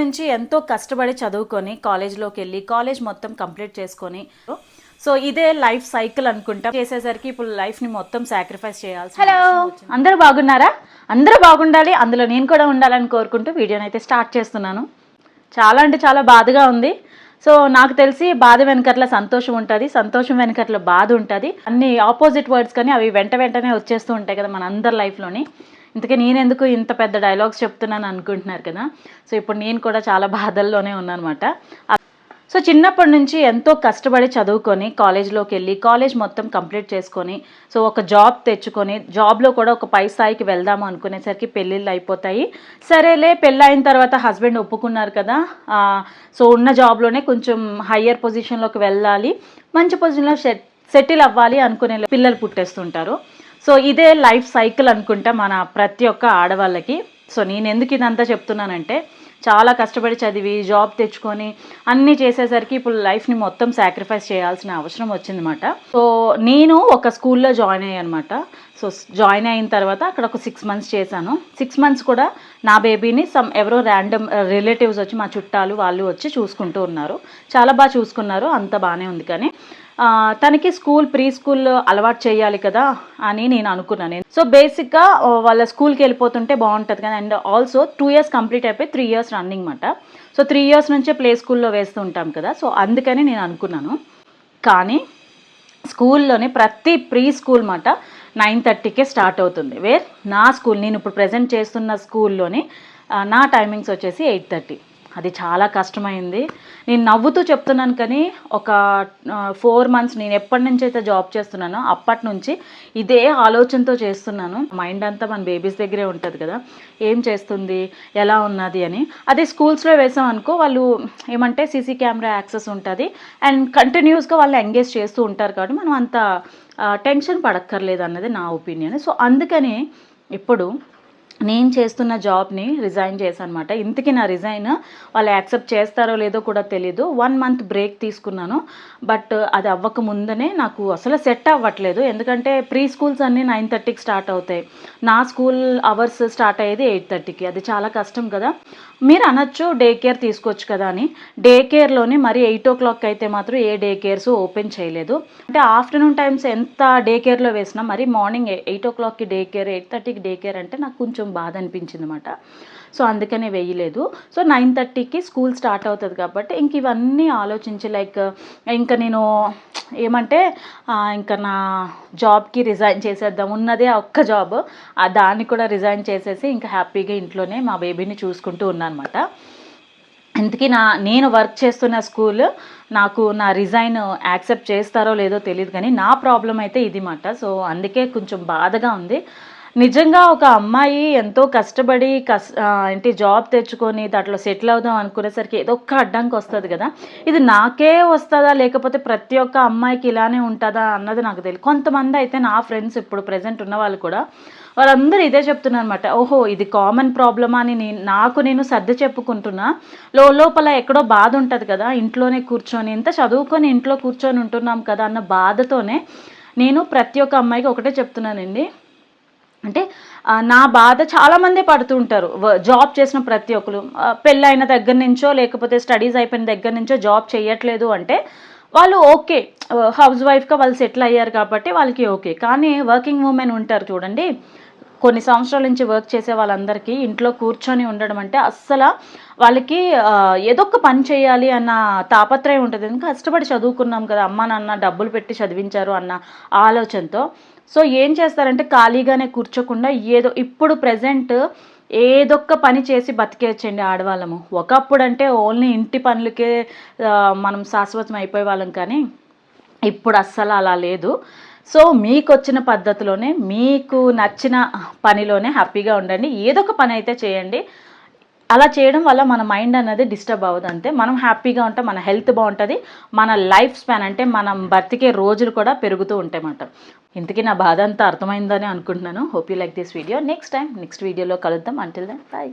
నుంచి ఎంతో కష్టపడి చదువుకొని కాలేజ్లోకి వెళ్ళి కాలేజ్ మొత్తం కంప్లీట్ చేసుకొని సో ఇదే లైఫ్ సైకిల్ అనుకుంటా. చేసేసరికి ఇప్పుడు లైఫ్ని మొత్తం సాక్రిఫైస్ చేయాల్సి హలో అందరూ బాగున్నారా? అందరూ బాగుండాలి. అందులో నేను కూడా ఉండాలని కోరుకుంటూ వీడియోని అయితే స్టార్ట్ చేస్తున్నాను. చాలా అంటే చాలా బాధగా ఉంది. సో నాకు తెలిసి బాధ వెనకట్ల సంతోషం ఉంటుంది. సంతోషం వెనకట్ల బాధ ఉంటుంది. అన్ని ఆపోజిట్ వర్డ్స్ కానీ అవి వెంట వెంటనే వచ్చేస్తూ ఉంటాయి కదా మన అందరి లైఫ్లోని ఇంతకీ నేనెందుకు ఇంత పెద్ద డైలాగ్స్ చెప్తున్నాను అనుకుంటున్నారు కదా? సో ఇప్పుడు నేను కూడా చాలా బాధల్లోనే ఉన్నానమాట. సో చిన్నప్పటి నుంచి ఎంతో కష్టపడి చదువుకొని కాలేజ్లోకి వెళ్ళి కాలేజ్ మొత్తం కంప్లీట్ చేసుకొని సో ఒక జాబ్ తెచ్చుకొని జాబ్లో కూడా ఒక పై స్థాయికి వెళ్దాము అనుకునేసరికి పెళ్ళిళ్ళు అయిపోతాయి. సరేలే పెళ్ళి అయిన తర్వాత హస్బెండ్ ఒప్పుకున్నారు కదా? సో ఉన్న జాబ్లోనే కొంచెం హయ్యర్ పొజిషన్లోకి వెళ్ళాలి. మంచి పొజిషన్లో సెట్ సెటిల్ అవ్వాలి అనుకునే పిల్లలు పుట్టేస్తుంటారు. సో ఇదే లైఫ్ సైకిల్ అనుకుంటా మన ప్రతి ఒక్క ఆడవాళ్ళకి. సో నేను ఎందుకు ఇదంతా చెప్తున్నానంటే చాలా కష్టపడి చదివి జాబ్ తెచ్చుకొని అన్నీ చేసేసరికి ఇప్పుడు లైఫ్ని మొత్తం సాక్రిఫైస్ చేయాల్సిన అవసరం వచ్చిందన్నమాట. సో నేను ఒక స్కూల్లో జాయిన్ అయ్యానమాట అనమాట సో జాయిన్ అయిన తర్వాత అక్కడ ఒక సిక్స్ మంత్స్ చేశాను. సిక్స్ మంత్స్ కూడా నా బేబీని సమ్ ఎవరో ర్యాండమ్ రిలేటివ్స్ uh, వచ్చి మా చుట్టాలు వాళ్ళు వచ్చి చూసుకుంటూ ఉన్నారు. చాలా బాగా చూసుకున్నారు అంత బాగానే ఉంది కానీ. తనకి స్కూల్ ప్రీ స్కూల్ అలవాటు చేయాలి కదా అని నేను అనుకున్నాను. సో బేసిక్గా వాళ్ళ స్కూల్కి వెళ్ళిపోతుంటే బాగుంటుంది కదా. And also two years complete అయిపోయి త్రీ ఇయర్స్ రన్నింగ్ మాట. సో త్రీ ఇయర్స్ నుంచే ప్లే స్కూల్లో వేస్తూ ఉంటాం కదా. సో అందుకని నేను అనుకున్నాను. కానీ స్కూల్లోనే ప్రతి ప్రీ స్కూల్ మాట నైన్ థర్టీకే స్టార్ట్ అవుతుంది. వేర్? నా స్కూల్ నేను ఇప్పుడు ప్రజెంట్ చేస్తున్న స్కూల్లోని నా టైమింగ్స్ వచ్చేసి ఎయిట్ థర్టీ అది చాలా కష్టమైంది. నేను నవ్వుతూ చెప్తున్నాను కానీ ఒక ఫోర్ మంత్స్ నేను ఎప్పటి నుంచి అయితే జాబ్ చేస్తున్నానో అప్పటి నుంచి ఇదే ఆలోచనతో చేస్తున్నాను. మైండ్ అంతా మన బేబీస్ దగ్గరే ఉంటుంది కదా. ఏం చేస్తుంది? ఎలా ఉన్నది అని. అదే స్కూల్స్లో వేసాం అనుకో వాళ్ళు ఏమంటే సీసీ కెమెరా యాక్సెస్ ఉంటుంది. అండ్ కంటిన్యూస్గా వాళ్ళు ఎంగేజ్ చేస్తూ ఉంటారు కాబట్టి మనం అంత టెన్షన్ పడక్కర్లేదు అన్నది నా ఒపీనియన్. సో అందుకని ఇప్పుడు నేను చేస్తున్న జాబ్ని రిజైన్ చేశాను అనమాట ఇంతకీ నా రిజైన్ వాళ్ళు యాక్సెప్ట్ చేస్తారో లేదో కూడా తెలీదు. వన్ మంత్ బ్రేక్ తీసుకున్నాను. బట్ అది అవ్వక ముందనే నాకు అసలు సెట్ అవ్వట్లేదు. ఎందుకంటే ప్రీ స్కూల్స్ అన్నీ నైన్ థర్టీకి స్టార్ట్ అవుతాయి. నా స్కూల్ అవర్స్ స్టార్ట్ అయ్యేది ఎయిట్ థర్టీకి. అది చాలా కష్టం కదా. మీరు అనొచ్చు డే కేర్ తీసుకోవచ్చు కదా అని. డే కేర్లోనే మరి ఎయిట్ ఓ క్లాక్ అయితే మాత్రం ఏ డే కేర్స్ ఓపెన్ చేయలేదు. అంటే ఆఫ్టర్నూన్ టైమ్స్ ఎంత డే కేర్లో వేసినా మరి మార్నింగ్ ఎయిట్ ఓ క్లాక్కి డే కేర్ ఎయిట్ థర్టీకి డే కేర్ అంటే నాకు కొంచెం బాధ అనిపించింది అనమాట సో అందుకనే వేయలేదు. సో నైన్ థర్టీకి స్కూల్ స్టార్ట్ అవుతుంది కాబట్టి ఇంక ఇవన్నీ ఆలోచించి లైక్ ఇంకా నేను ఏమంటే ఇంకా నా జాబ్కి రిజైన్ చేసేద్దాం. ఉన్నదే ఒక్క జాబ్. ఆ దాన్ని కూడా రిజైన్ చేసేసి ఇంకా హ్యాపీగా ఇంట్లోనే మా బేబీని చూసుకుంటూ ఉన్నాను అనమాట ఇంతకీ నా నేను వర్క్ చేస్తున్న స్కూల్ నాకు నా రిజైన్ యాక్సెప్ట్ చేస్తారో లేదో తెలియదు కానీ నా ప్రాబ్లం అయితే ఇది మాట సో అందుకే కొంచెం బాధగా ఉంది. నిజంగా ఒక అమ్మాయి ఎంతో కష్టపడి కస్ ఏంటి జాబ్ తెచ్చుకొని దాంట్లో సెటిల్ అవుదాం అనుకునేసరికి ఏదో ఒక్క అడ్డంకి వస్తుంది కదా. ఇది నాకే వస్తుందా? లేకపోతే ప్రతి ఒక్క అమ్మాయికి ఇలానే ఉంటుందా? అన్నది నాకు తెలియదు కొంతమంది అయితే నా ఫ్రెండ్స్ ఇప్పుడు ప్రజెంట్ ఉన్న వాళ్ళు కూడా వాళ్ళందరూ ఇదే చెప్తున్నారు అనమాట ఓహో ఇది కామన్ ప్రాబ్లమా అని నేను నాకు నేను సర్ది చెప్పుకుంటున్నా. లో లోపల ఎక్కడో బాధ ఉంటుంది కదా ఇంట్లోనే కూర్చొని ఇంత చదువుకొని ఇంట్లో కూర్చొని ఉంటున్నాం కదా అన్న బాధతోనే నేను ప్రతి ఒక్క అమ్మాయికి ఒకటే చెప్తున్నానండి. అంటే నా బాధ చాలామందే పడుతూ ఉంటారు. జాబ్ చేసిన ప్రతి ఒక్కరు. పెళ్ళైన దగ్గర నుంచో లేకపోతే స్టడీస్ అయిపోయిన దగ్గర నుంచో జాబ్ చేయట్లేదు అంటే వాళ్ళు ఓకే. హౌస్ వైఫ్గా వాళ్ళు సెటిల్ అయ్యారు కాబట్టి వాళ్ళకి ఓకే. కానీ వర్కింగ్ ఉమెన్ ఉంటారు చూడండి. కొన్ని సంవత్సరాల నుంచి వర్క్ చేసే వాళ్ళందరికీ ఇంట్లో కూర్చొని ఉండడం అంటే అస్సలు వాళ్ళకి ఏదో ఒక పని చేయాలి అన్న తాపత్రయం ఉంటుంది. ఎందుకంటే కష్టపడి చదువుకున్నాం కదా అమ్మ నాన్న డబ్బులు పెట్టి చదివించారు అన్న ఆలోచనతో. సో ఏం చేస్తారంటే ఖాళీగానే కూర్చోకుండా ఏదో ఇప్పుడు ప్రజెంట్ ఏదొక్క పని చేసి బతికేయచ్చండి ఆడవాళ్ళము. ఒకప్పుడు అంటే ఓన్లీ ఇంటి పనులకే మనం శాశ్వతం అయిపోయే వాళ్ళం కానీ ఇప్పుడు అస్సలు అలా లేదు. సో మీకు వచ్చిన పద్ధతిలోనే మీకు నచ్చిన పనిలోనే హ్యాపీగా ఉండండి. ఏదో ఒక పని అయితే చేయండి. అలా చేయడం వల్ల మన మైండ్ అనేది డిస్టర్బ్ అవ్వదు అంతే. మనం హ్యాపీగా ఉంటాం మన హెల్త్ బాగుంటుంది మన లైఫ్ స్పాన్ అంటే మనం బ్రతికే రోజులు కూడా పెరుగుతూ ఉంటాయన్నమాట. ఇంతకీ నా బాధ అంతా అర్థమైందని అనుకుంటున్నాను. Hope you like this video. Next time next వీడియోలో కలుద్దాం. Until then bye